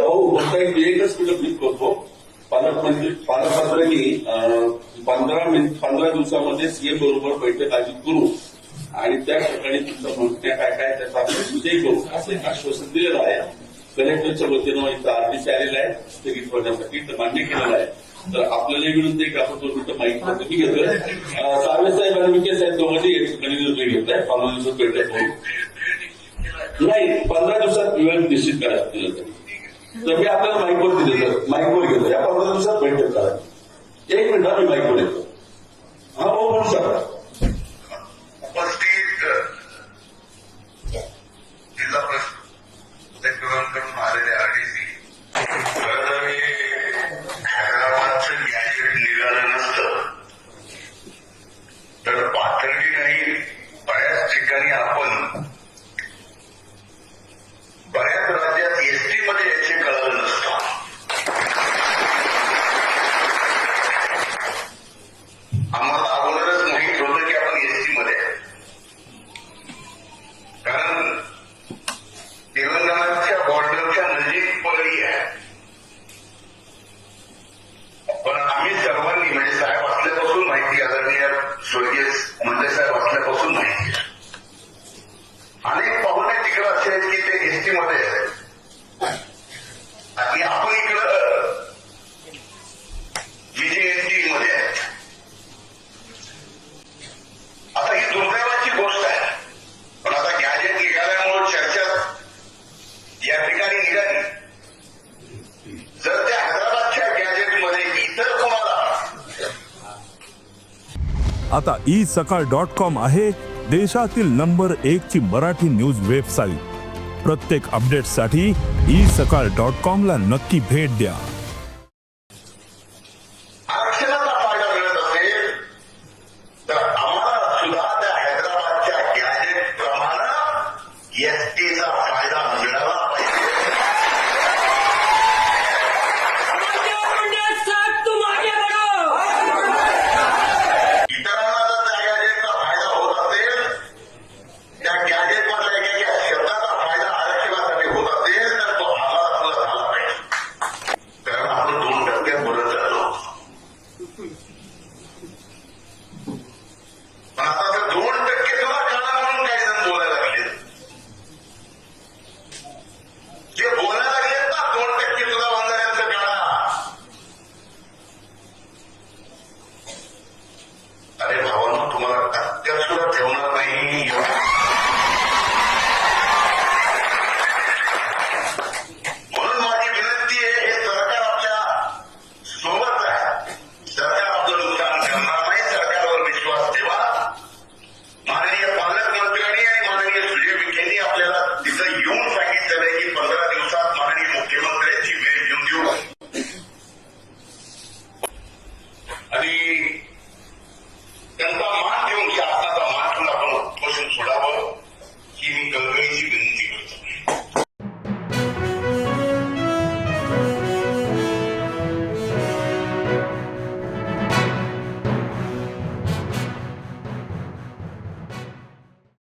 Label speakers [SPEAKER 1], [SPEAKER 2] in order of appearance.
[SPEAKER 1] हो, भाऊ एकच करतो. म्हणजे, पालकमंत्री पालकमंत्र्यांनी पंधरा मिनिट पंधरा दिवसामध्ये सीएम बरोबर बैठक आयोजित करू. आणि त्या ठिकाणी तुमचं म्हणण्या काय काय त्याचा आपण विजय करू. असं एक आश्वासन दिलेलं आहे. कलेक्टरच्या वतीनं इथं आरडीसी आलेलं आहे. स्थगित करण्यासाठी मान्य केलेलं आहे. तर आपल्याला विरुद्ध एक आपण दोन मिनिटं माहिती मी घेतोय. सावे साहेब आणि विखे साहेब दोघांनी या निर्णय घेतलाय. पंधरा दिवसात भेटत नाही. पंधरा दिवसात वेळ निश्चित करायला दिलं तरी तर मी आपल्याला माईकवर दिलं माईकवर घेतो या पंधरा दिवसात भेटत करा एक मिनिट मी माईकवर येतो. हा हो म्हणू शकता.
[SPEAKER 2] म्हणजे मंडे साहेब असल्यापासून माहिती अनेक पाहुणे तिकडे असे आहेत की ते एसटी मध्ये आहेत. आता
[SPEAKER 3] ई सकाळ डॉट कॉम आहे देशातील नंबर एक ची मराठी न्यूज वेबसाईट. प्रत्येक अपडेटसाठी ई सकाळ डॉट कॉम ला नक्की भेट द्या. आम्हाला सुद्धा त्या हैदराबादच्या प्रमाणे